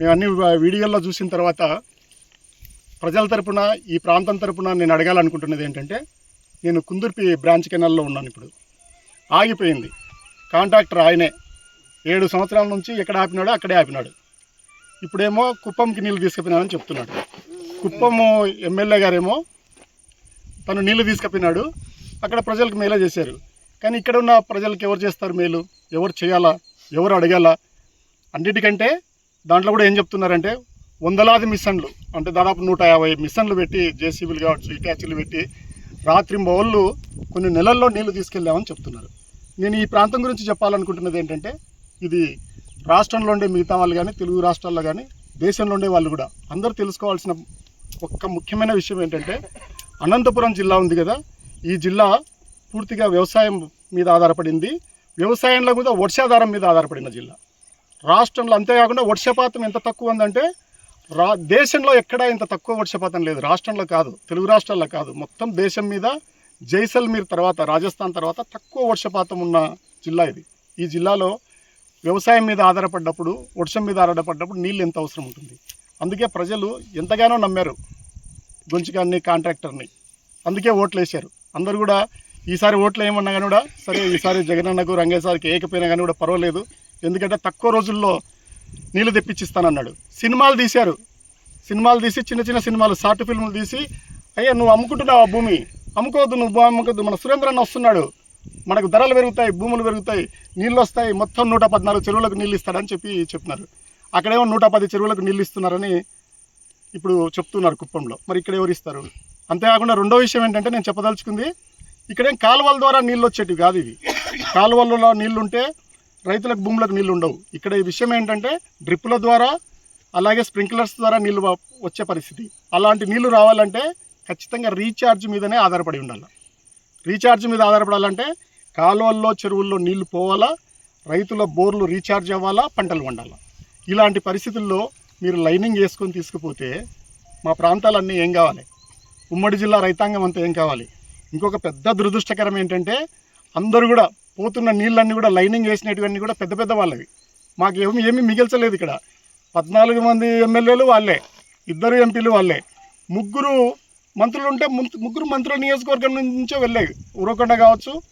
మేము అన్ని వీడియోల్లో చూసిన తర్వాత ప్రజల తరపున ఈ ప్రాంతం తరపున నేను అడగాలనుకుంటున్నది ఏంటంటే నేను కుందుర్పి బ్రాంచ్ కెనాల్లో ఉన్నాను ఇప్పుడు. ఆగిపోయింది. కాంట్రాక్టర్ ఆయనే. ఏడు సంవత్సరాల నుంచి ఎక్కడ ఆపినాడో అక్కడే ఆపినాడు. ఇప్పుడేమో కుప్పంకి నీళ్ళు తీసుకుపోయినానని చెప్తున్నాడు. కుప్పము ఎమ్మెల్యే గారేమో తను నీళ్ళు తీసుకుపోయినాడు. అక్కడ ప్రజలకు మేలే చేశారు. కానీ ఇక్కడ ఉన్న ప్రజలకు ఎవరు చేస్తారు మేలు? ఎవరు చేయాలా? ఎవరు అడగాల? అన్నిటికంటే దాంట్లో కూడా ఏం చెప్తున్నారంటే వందలాది మిషన్లు అంటే దాదాపు నూట యాభై మిషన్లు పెట్టి జేసీబీలు కావచ్చు ఇటాచీలు పెట్టి రాత్రి బౌళ్ళు కొన్ని నెలల్లో నీళ్ళు తీసుకెళ్ళామని చెప్తున్నారు. నేను ఈ ప్రాంతం గురించి చెప్పాలనుకుంటున్నది ఏంటంటే ఇది రాష్ట్రంలో ఉండే మిగతా వాళ్ళు కానీ తెలుగు రాష్ట్రాల్లో కానీ దేశంలో ఉండే వాళ్ళు కూడా అందరూ తెలుసుకోవాల్సిన ఒక్క ముఖ్యమైన విషయం ఏంటంటే అనంతపురం జిల్లా ఉంది కదా ఈ జిల్లా పూర్తిగా వ్యవసాయం మీద ఆధారపడింది. వ్యవసాయంలో కూడా వర్షాధారం మీద ఆధారపడిన జిల్లా. రాష్ట్రంలో అంతేకాకుండా వర్షపాతం ఎంత తక్కువ ఉందంటే రా దేశంలో ఎక్కడా ఇంత తక్కువ వర్షపాతం లేదు. రాష్ట్రంలో కాదు తెలుగు రాష్ట్రాల్లో కాదు. మొత్తం దేశం మీద జైసల్మీర్ తర్వాత రాజస్థాన్ తర్వాత తక్కువ వర్షపాతం ఉన్న జిల్లా ఇది. ఈ జిల్లాలో వ్యవసాయం మీద ఆధారపడ్డప్పుడు వర్షం మీద ఆధారపడ్డప్పుడు నీళ్ళు ఎంత అవసరం ఉంటుంది? అందుకే ప్రజలు ఎంతగానో నమ్మారు గొంచిగాన్ని కాంట్రాక్టర్ని. అందుకే ఓట్లు వేశారు. అందరు కూడా ఈసారి ఓట్లు ఏమన్నా కానీ కూడా సరే ఈసారి జగనన్నకు రంగేసారికి ఏకపోయినా కానీ కూడా పర్వాలేదు. ఎందుకంటే తక్కువ రోజుల్లో నీళ్ళు తెప్పించిస్తానన్నాడు. సినిమాలు తీశారు. సినిమాలు తీసి చిన్న చిన్న సినిమాలు షార్ట్ ఫిల్మ్లు తీసి అయ్యా నువ్వు అమ్ముకుంటున్నావు ఆ భూమి? అమ్ముకోవద్దు నువ్వు అమ్ముకోవద్దు మన సురేంద్రన్న వస్తున్నాడు. మనకు ధరలు పెరుగుతాయి భూములు పెరుగుతాయి నీళ్ళు వస్తాయి మొత్తం నూట పద్నాలుగు చెరువులకు నీళ్ళు ఇస్తాడని చెప్పి చెప్తున్నారు అక్కడేమో నూట పది చెరువులకు నీళ్ళు ఇస్తున్నారని ఇప్పుడు చెప్తున్నారు కుప్పంలో. మరి ఇక్కడ ఎవరు ఇస్తారు? అంతేకాకుండా రెండో విషయం ఏంటంటే నేను చెప్పదలుచుకుంది ఇక్కడేం కాలువల ద్వారా నీళ్ళు వచ్చేటివి కాదు ఇవి. కాలువలలో నీళ్ళుంటే రైతులకు భూములకు నీళ్ళు ఉండవు. ఇక్కడ ఈ విషయం ఏంటంటే డ్రిప్పుల ద్వారా అలాగే స్ప్రింక్లర్స్ ద్వారా నీళ్ళు వ- వచ్చే పరిస్థితి. అలాంటి నీళ్ళు రావాలంటే ఖచ్చితంగా రీఛార్జ్ మీదనే ఆధారపడి ఉండాలి. రీఛార్జ్ మీద ఆధారపడాలంటే కాలువల్లో చెరువుల్లో నీళ్ళు పోవాలా రైతుల బోర్లు రీఛార్జ్ అవ్వాలా పంటలు పండాలా. ఇలాంటి పరిస్థితుల్లో మీరు లైనింగ్ వేసుకొని తీసుకుపోతే మా ప్రాంతాలన్నీ ఏం కావాలి? ఉమ్మడి జిల్లా రైతాంగం అంతా ఏం కావాలి? ఇంకొక పెద్ద దురదృష్టకరం ఏంటంటే అందరూ కూడా పోతున్న నీళ్ళన్నీ కూడా లైనింగ్ వేసినటువన్నీ కూడా పెద్ద పెద్ద వాళ్ళవి. మాకు ఏమి ఏమీ మిగిల్చలేదు ఇక్కడ. పద్నాలుగు మంది ఎమ్మెల్యేలు వాళ్ళే. ఇద్దరు ఎంపీలు వాళ్ళే. ముగ్గురు మంత్రులు ఉంటే ముం- ముగ్గురు మంత్రుల నియోజకవర్గం నుంచే వెళ్ళేవి. ఉరవకొండ కావచ్చు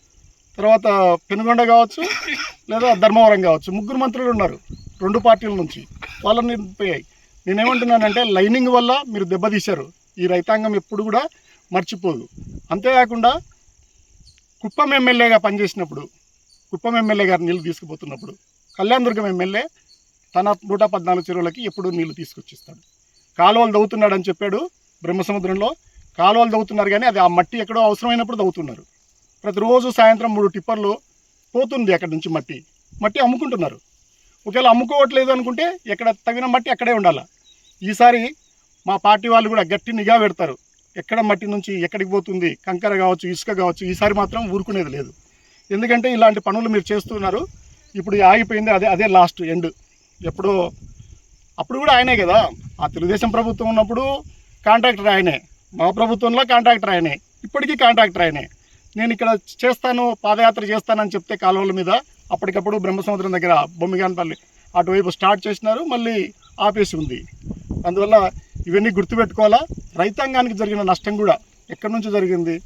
తర్వాత పెనుగొండ కావచ్చు లేదా ధర్మవరం కావచ్చు. ముగ్గురు మంత్రులు ఉన్నారు రెండు పార్టీల నుంచి. వాళ్ళని పోయాయి. నేనేమంటున్నానంటే లైనింగ్ వల్ల మీరు దెబ్బతీశారు. ఈ రైతాంగం ఎప్పుడు కూడా మర్చిపోదు. అంతేకాకుండా కుప్పం ఎమ్మెల్యేగా పనిచేసినప్పుడు కుప్పం ఎమ్మెల్యే గారు నీళ్ళు తీసుకుపోతున్నప్పుడు కళ్యాణదుర్గం ఎమ్మెల్యే తన నూట పద్నాలుగు చెరువులకి ఎప్పుడు నీళ్ళు తీసుకొచ్చిస్తాడు. కాలువలు దవ్వుతున్నాడని చెప్పాడు బ్రహ్మసముద్రంలో. కాలువలు దవ్వుతున్నారు కానీ అది ఆ మట్టి ఎక్కడో అవసరమైనప్పుడు దవ్వుతున్నారు. ప్రతిరోజు సాయంత్రం మూడు టిప్పర్లు పోతుంది అక్కడి నుంచి మట్టి. మట్టి అమ్ముకుంటున్నారు. ఒకవేళ అమ్ముకోవట్లేదు అనుకుంటే ఎక్కడ తగిన మట్టి అక్కడే ఉండాలి. ఈసారి మా పార్టీ వాళ్ళు కూడా గట్టి నిఘా పెడతారు. ఎక్కడ మట్టి నుంచి ఎక్కడికి పోతుంది? కంకర కావచ్చు ఇసుక కావచ్చు ఈసారి మాత్రం ఊరుకునేది లేదు. ఎందుకంటే ఇలాంటి పనులు మీరు చేస్తున్నారు. ఇప్పుడు ఆగిపోయింది అదే అదే లాస్ట్ ఎండ్ ఎప్పుడో అప్పుడు కూడా ఆయనే కదా. ఆ తెలుగుదేశం ప్రభుత్వం ఉన్నప్పుడు కాంట్రాక్టర్ ఆయనే. మా ప్రభుత్వంలో కాంట్రాక్టర్ ఆయనే. ఇప్పటికీ కాంట్రాక్టర్ ఆయనే. నేను ఇక్కడ చేస్తాను పాదయాత్ర చేస్తానని చెప్తే కాలువల మీద అప్పటికప్పుడు బ్రహ్మసముద్రం దగ్గర బొమ్మిగానపల్లి అటువైపు స్టార్ట్ చేసినారు మళ్ళీ ఆపేసి ఉంది. అందువల్ల ఇవన్నీ గుర్తుపెట్టుకోవాలా? రైతాంగానికి జరిగిన నష్టం కూడా ఎక్కడి నుంచి జరిగింది?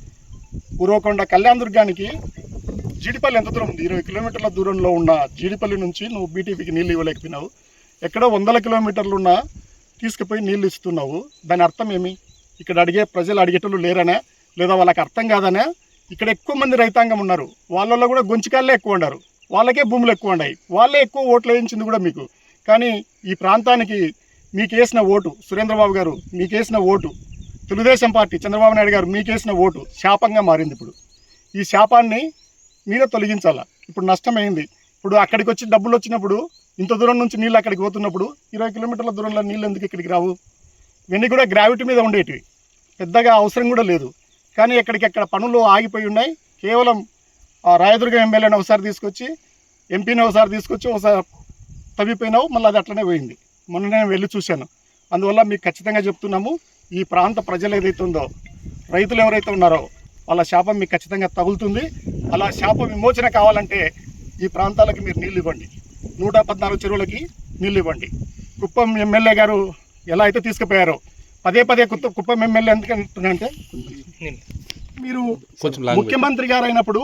ఉరవకొండ కళ్యాణదుర్గానికి జీడిపల్లి ఎంత దూరం ఉంది? ఇరవై కిలోమీటర్ల దూరంలో ఉన్న జీడిపల్లి నుంచి నువ్వు బీటీపీకి నీళ్ళు ఇవ్వలేకపోయినావు. ఎక్కడో వందల కిలోమీటర్లు ఉన్న తీసుకుపోయి నీళ్ళు ఇస్తున్నావు. దాని అర్థం ఏమి? ఇక్కడ అడిగే ప్రజలు అడిగేటోళ్ళు లేరనే? లేదా వాళ్ళకి అర్థం కాదనే? ఇక్కడ ఎక్కువ మంది రైతాంగం ఉన్నారు. వాళ్ళల్లో కూడా గొంచికాళ్ళే ఎక్కువ ఉన్నారు వాళ్ళకే భూములు ఎక్కువ ఉన్నాయి. వాళ్ళే ఎక్కువ ఓట్లు వేయించింది కూడా మీకు. కానీ ఈ ప్రాంతానికి మీకు వేసిన ఓటు సురేంద్రబాబు గారు మీకు వేసిన ఓటు తెలుగుదేశం పార్టీ చంద్రబాబు నాయుడు గారు మీకు వేసిన ఓటు శాపంగా మారింది ఇప్పుడు. ఈ శాపాన్ని మీరే తొలగించాలా? ఇప్పుడు నష్టమైంది. ఇప్పుడు అక్కడికి వచ్చి డబ్బులు వచ్చినప్పుడు ఇంత దూరం నుంచి నీళ్ళు అక్కడికి పోతున్నప్పుడు ఇరవై కిలోమీటర్ల దూరంలో నీళ్ళు ఎందుకు ఇక్కడికి రావు? ఇవన్నీ కూడా గ్రావిటీ మీద ఉండేటివి. పెద్దగా అవసరం కూడా లేదు. కానీ ఎక్కడికెక్కడ పనులు ఆగిపోయి ఉన్నాయి. కేవలం ఆ రాయదుర్గం ఎమ్మెల్యేని ఒకసారి తీసుకొచ్చి ఎంపీని ఒకసారి తీసుకొచ్చి ఒకసారి తవ్విపోయినావు మళ్ళీ అది అట్లనే పోయింది. మొన్న నేను వెళ్ళి చూశాను. అందువల్ల మీకు ఖచ్చితంగా చెప్తున్నాము ఈ ప్రాంత ప్రజలు ఏదైతే ఉందో రైతులు ఎవరైతే ఉన్నారో వాళ్ళ శాపం మీకు ఖచ్చితంగా తగులుతుంది. అలా శాప విమోచన కావాలంటే ఈ ప్రాంతాలకి మీరు నీళ్ళు ఇవ్వండి. నూట పద్నాలుగు చెరువులకి నీళ్ళు ఇవ్వండి. కుప్పం ఎమ్మెల్యే గారు ఎలా అయితే తీసుకుపోయారో పదే పదే కుత్త కుప్పం ఎమ్మెల్యే ఎందుకంటే మీరు ముఖ్యమంత్రి గారు అయినప్పుడు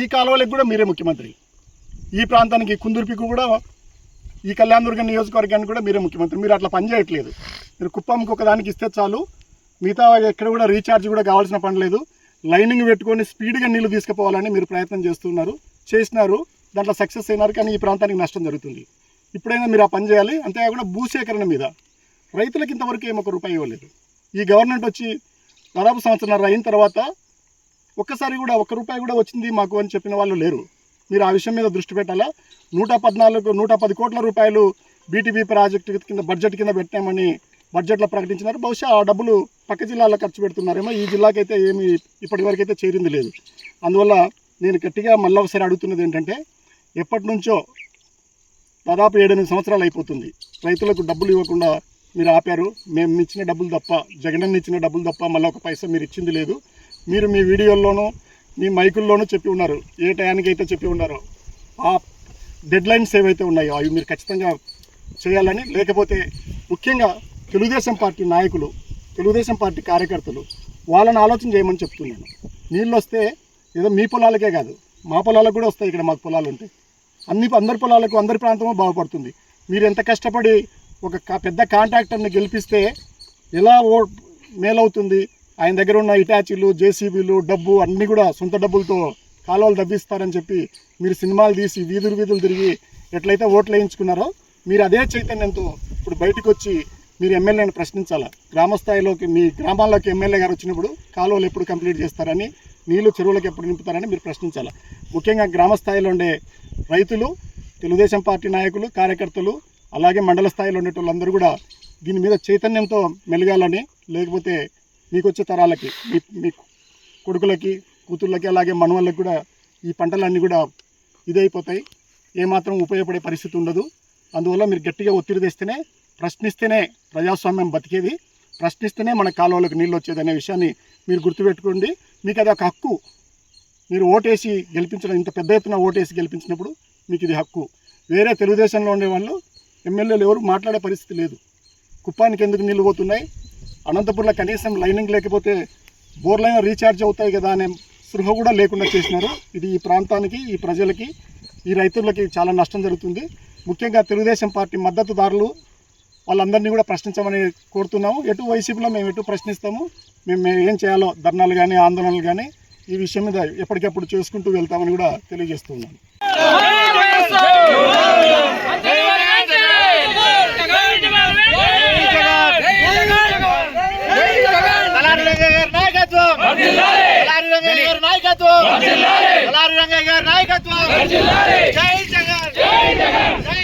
ఈ కాలువలకు కూడా మీరే ముఖ్యమంత్రి. ఈ ప్రాంతానికి కుందుర్పికి కూడా ఈ కళ్యాణదుర్గం నియోజకవర్గానికి కూడా మీరే ముఖ్యమంత్రి. మీరు అట్లా పని చేయట్లేదు. మీరు కుప్పంకి ఒకదానికి ఇస్తే చాలు. మిగతా ఎక్కడ కూడా రీఛార్జ్ కూడా కావాల్సిన పని లేదు. లైనింగ్ పెట్టుకొని స్పీడ్గా నీళ్ళు తీసుకుపోవాలని మీరు ప్రయత్నం చేస్తున్నారు చేసినారు. దాంట్లో సక్సెస్ అయినారు కానీ ఈ ప్రాంతానికి నష్టం జరుగుతుంది. ఇప్పుడైనా మీరు ఆ పని చేయాలి. అంతేకాకుండా భూసేకరణ మీద. రైతులకు ఇంతవరకు ఏమొక రూపాయి ఇవ్వలేదు. ఈ గవర్నమెంట్ వచ్చి దాదాపు సంవత్సరం అయిన తర్వాత ఒక్కసారి కూడా ఒక్క రూపాయి కూడా వచ్చింది మాకు అని చెప్పిన వాళ్ళు లేరు. మీరు ఆ విషయం మీద దృష్టి పెట్టాలా? నూట పద్నాలుగు నూట పది కోట్ల రూపాయలు బీటీబీ ప్రాజెక్టు కింద బడ్జెట్ కింద పెట్టామని బడ్జెట్లో ప్రకటించినారు. బహుశా ఆ డబ్బులు పక్క జిల్లాలో ఖర్చు పెడుతున్నారేమో. ఈ జిల్లాకైతే ఏమి ఇప్పటి చేరింది లేదు. అందువల్ల నేను గట్టిగా మళ్ళీ ఒకసారి అడుగుతున్నది ఏంటంటే ఎప్పటి నుంచో దాదాపు ఏడెనిమిది సంవత్సరాలు అయిపోతుంది. రైతులకు డబ్బులు ఇవ్వకుండా మీరు ఆపారు. మేము ఇచ్చిన డబ్బులు తప్ప జగనన్న ఇచ్చిన డబ్బులు తప్ప మళ్ళీ ఒక పైసా మీరు ఇచ్చింది లేదు. మీరు మీ వీడియోల్లోనూ మీ మైకుల్లోనూ చెప్పి ఉన్నారు. ఏ టయానికి అయితే చెప్పి ఉన్నారో ఆ డెడ్ లైన్స్ ఏవైతే ఉన్నాయో అవి మీరు ఖచ్చితంగా చేయాలని లేకపోతే ముఖ్యంగా తెలుగుదేశం పార్టీ నాయకులు తెలుగుదేశం పార్టీ కార్యకర్తలు వాళ్ళని ఆలోచన చేయమని చెప్తున్నాను. నీళ్ళు వస్తే ఏదో మీ పొలాలకే కాదు మా పొలాలకు కూడా వస్తాయి ఇక్కడ మాకు పొలాలు ఉంటాయి అన్ని అందరి పొలాలకు అందరి ప్రాంతము బాగుపడుతుంది. మీరు ఎంత కష్టపడి ఒక కా- పెద్ద కాంట్రాక్టర్ని గెలిపిస్తే ఎలా ఓ మేలవుతుంది? ఆయన దగ్గర ఉన్న ఇటాచీలు జేసీబీలు డబ్బు అన్నీ కూడా సొంత డబ్బులతో కాలువలు డబ్బిస్తారని చెప్పి మీరు సినిమాలు తీసి వీధులు వీధులు తిరిగి ఎట్లయితే ఓట్లు వేయించుకున్నారో మీరు అదే చైతన్యంతో ఇప్పుడు బయటకు వచ్చి మీరు ఎమ్మెల్యేని ప్రశ్నించాలా? గ్రామ స్థాయిలోకి మీ గ్రామాల్లోకి ఎమ్మెల్యే గారు వచ్చినప్పుడు కాలువలు ఎప్పుడు కంప్లీట్ చేస్తారని నీళ్ళు చెరువులకు ఎప్పుడు నింపుతారని మీరు ప్రశ్నించాలా? ముఖ్యంగా గ్రామ స్థాయిలో ఉండే రైతులు తెలుగుదేశం పార్టీ నాయకులు కార్యకర్తలు అలాగే మండల స్థాయిలో ఉండేటోళ్ళందరూ కూడా దీని మీద చైతన్యంతో మెలగాలని లేకపోతే మీకు వచ్చే తరాలకి మీ మీ కొడుకులకి కూతుళ్ళకి అలాగే మనవాళ్ళకి కూడా ఈ పంటలన్నీ కూడా ఇదైపోతాయి. ఏమాత్రం ఉపయోగపడే పరిస్థితి ఉండదు. అందువల్ల మీరు గట్టిగా ఒత్తిడి తెస్తేనే ప్రశ్నిస్తేనే ప్రజాస్వామ్యం బతికేది. ప్రశ్నిస్తేనే మన కాలువలకు నీళ్ళు వచ్చేది అనే విషయాన్ని మీరు గుర్తుపెట్టుకోండి. మీకు అది ఒక హక్కు. మీరు ఓటేసి గెలిపించడం ఇంత పెద్ద ఎత్తున ఓటేసి గెలిపించినప్పుడు మీకు ఇది హక్కు. వేరే తెలుగుదేశంలో ఉండే వాళ్ళు ఎమ్మెల్యేలు ఎవరు మాట్లాడే పరిస్థితి లేదు. కుప్పానికి ఎందుకు నీళ్ళు పోతున్నాయి? అనంతపురంలో కనీసం లైనింగ్ లేకపోతే బోర్లైన రీఛార్జ్ అవుతాయి కదా అనే సృహ కూడా లేకుండా చేసినారు. ఇది ఈ ప్రాంతానికి ఈ ప్రజలకి ఈ రైతులకి చాలా నష్టం జరుగుతుంది. ముఖ్యంగా తెలుగుదేశం పార్టీ మద్దతుదారులు వాళ్ళందరినీ కూడా ప్రశ్నించమని కోరుతున్నాము. ఎటు వైసీపీలో మేము ఎటు ప్రశ్నిస్తాము మేము మేము ఏం చేయాలో ధర్నాలు కానీ ఆందోళనలు కానీ ఈ విషయం మీద ఎప్పటికప్పుడు చేసుకుంటూ వెళ్తామని కూడా తెలియజేస్తున్నాను. జై జగన్. జై జగన్. జై